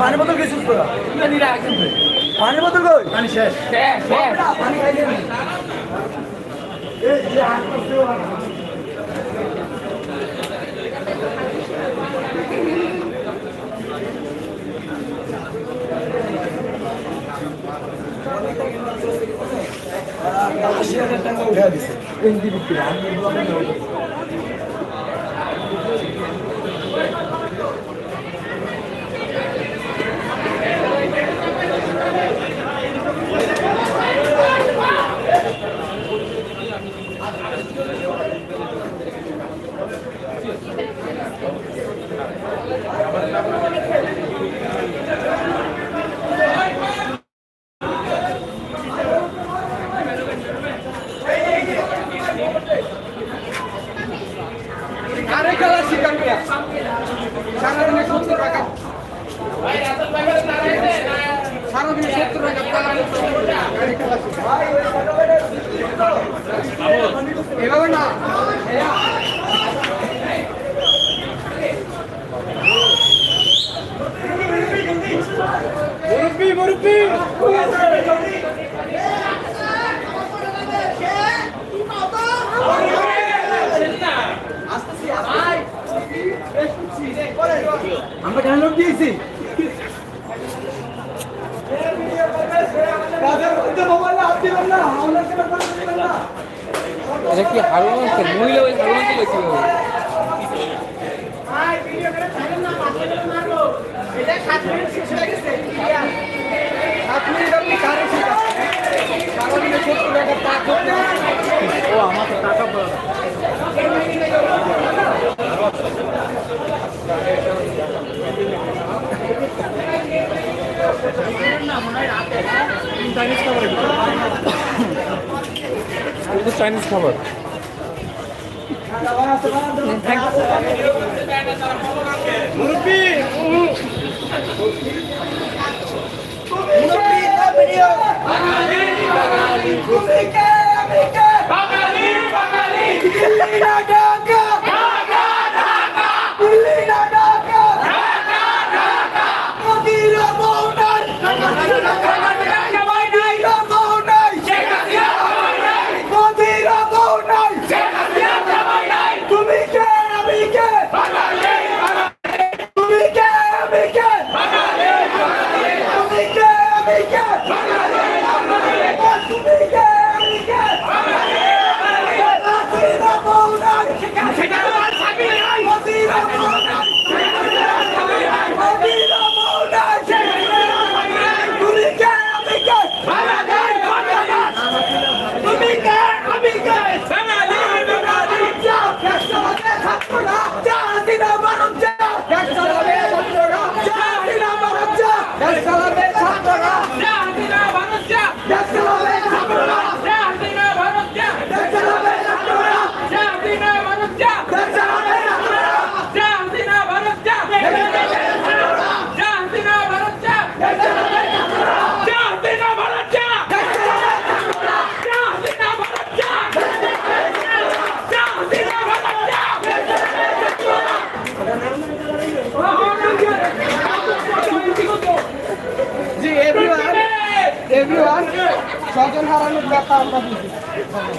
পানি বোতল তোরা পানি বোতল কই পানি শেষ। আশি হাজার টাকা উঠে দিছে এভাবে না মুরব্বী মুরব্বী আমরা কেন লোক দিয়েছি? এটা কি হারুন আঙ্কেল? মহিলা ওই হারুন আঙ্কেল কি হবে। ও আমার তো টাকা পড়ে। না। এটা চাইনিজ খাবার? তুমি কে আমি কে তুমি কে আমি কে তুমি কে আমি কে তুমি কে আমি কে হাসিনা বউনাই হাসিনা বউনাই হাসিনা বউনাই তুমি কে আমি কে তুমি কে আমি কে যা একসাথে থাকব না যা হাসিনা মারুন যা একসাথে থাকব না যা হাসিনা মারুন যা একসাথে থাকব না একসাথে থাকব না একসাথে থাকব না একসাথে থাকব না জি এভরিওয়ান এভরিওয়ান স্বজন হারানোর ব্যাপার আমরা বুঝি আমরা?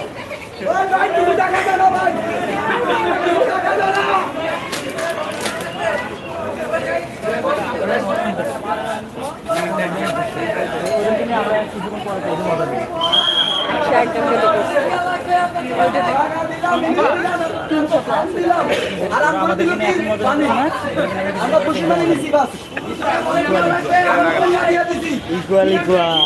খুশি মানে নিছি বাস ইকুয়াল ইকুয়াল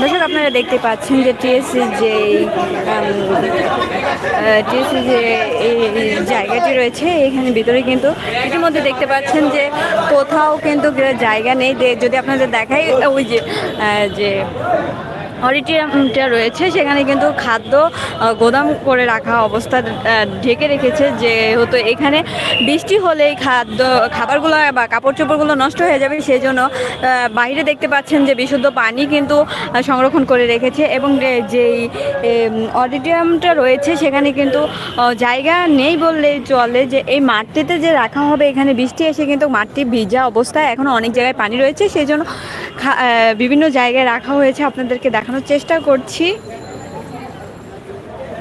দর্শক, আপনারা দেখতে পাচ্ছেন যে টিএসসি যে টিএসসি যে এই জায়গাটি রয়েছে, এখানে ভিতরে কিন্তু ইতিমধ্যে দেখতে পাচ্ছেন যে কোথাও কিন্তু জায়গা নেই। যদি আপনাদের দেখাই, ওই যে যে অডিটোরিয়ামটা রয়েছে, সেখানে কিন্তু খাদ্য গোদাম করে রাখা অবস্থা ঢেকে রেখেছে। যেহেতু এখানে বৃষ্টি হলে খাদ্য, খাবারগুলো বা কাপড় চোপড়গুলো নষ্ট হয়ে যাবে সেই জন্য বাইরে দেখতে পাচ্ছেন যে বিশুদ্ধ পানি কিন্তু সংরক্ষণ করে রেখেছে এবং যেই অডিটোরিয়ামটা রয়েছে, সেখানে কিন্তু জায়গা নেই বললেই চলে যে, এই মাঠটিতে যে রাখা হবে, এখানে বৃষ্টি এসে কিন্তু মাঠটি ভিজা অবস্থায় এখনও অনেক জায়গায় পানি রয়েছে সেই জন্য বিভিন্ন জায়গায় রাখা হয়েছে। আপনাদেরকে দেখানোর চেষ্টা করছি।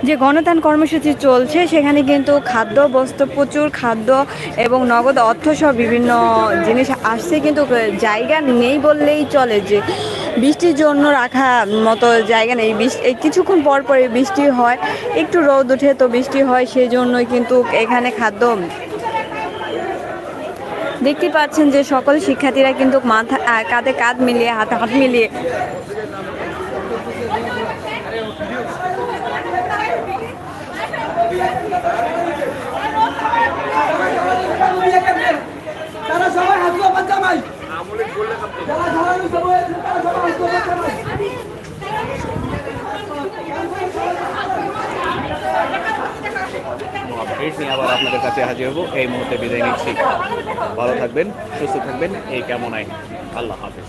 যে গণতান কর্মসূচি চলছে, সেখানে কিন্তু খাদ্য, বস্ত্র, প্রচুর খাদ্য এবং নগদ অর্থ সহ বিভিন্ন জিনিস আসছে, কিন্তু জায়গা নেই বললেই চলে যে বৃষ্টির জন্য রাখা মতো জায়গা নেই। বৃষ্টি এই কিছুক্ষণ পর পরে বৃষ্টি হয়, একটু রোদ ওঠে তো বৃষ্টি হয় সেই জন্যই কিন্তু এখানে খাদ্য দেখতে পাচ্ছেন যে সকল শিক্ষার্থীরা কিন্তু মাথা কাঁধে কাঁধ মিলিয়ে হাতে হাত মিলিয়ে তারা সবাই হাত জমা জামাই আপডেট নিয়ে আবার আপনাদের কাছে হাজির হব। এই মুহূর্তে বিদায় নিচ্ছি। ভালো থাকবেন, সুস্থ থাকবেন। এই কেমন আল্লাহ হাফেজ।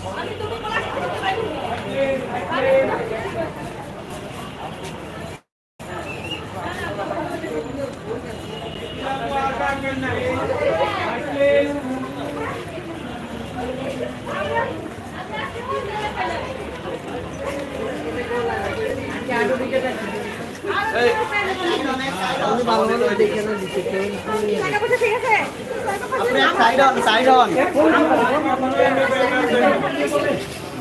সাইড অন সাইড অন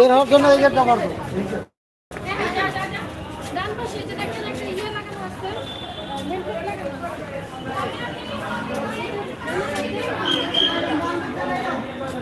বের হওয়ার জন্য এই গেটটা টাকা